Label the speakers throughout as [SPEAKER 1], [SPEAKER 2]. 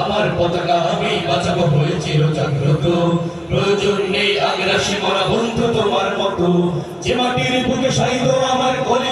[SPEAKER 1] আমার পতাকা আমি বাঁচাবো হয়েছিল জাগ্রত প্রয়োজন নেই আগ্রাসী মরা বন্ধু তোমার মতো। যে মাটির বুকে সাইদ আমার কলিজার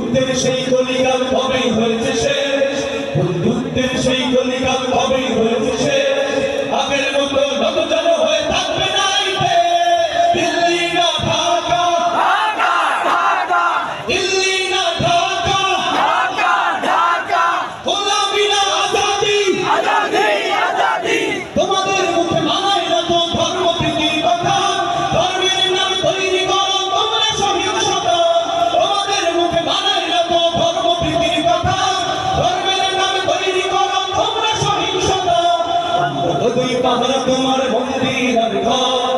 [SPEAKER 1] হদই পাহাড় তোমার মন্দির আর ঘর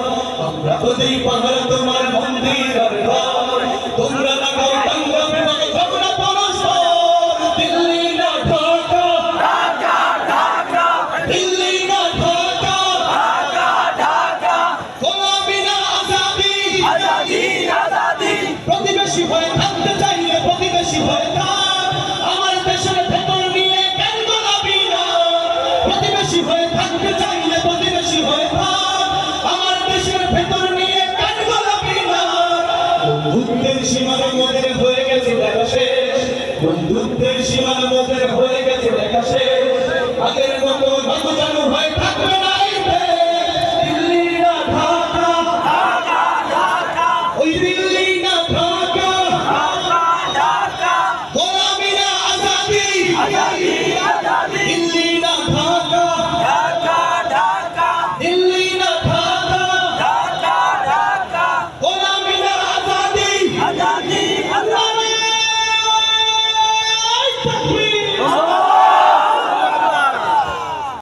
[SPEAKER 1] আমরা হদই পাহাড় তোমার মন্দির আর ঘর তোমরা লাগাও দাঙ্গা বিভাগ ঝগড়া পরস্পর দিল্লি না ঢাকা
[SPEAKER 2] ঢাকা ঢাকা।
[SPEAKER 1] দিল্লি না ঢাকা
[SPEAKER 2] ঢাকা ঢাকা।
[SPEAKER 1] গোলামি না আজাদি
[SPEAKER 2] আজাদি আজাদি।
[SPEAKER 1] প্রতিবেশী হয়ে বন্ধুত্বের সীমার মধ্যে হয়ে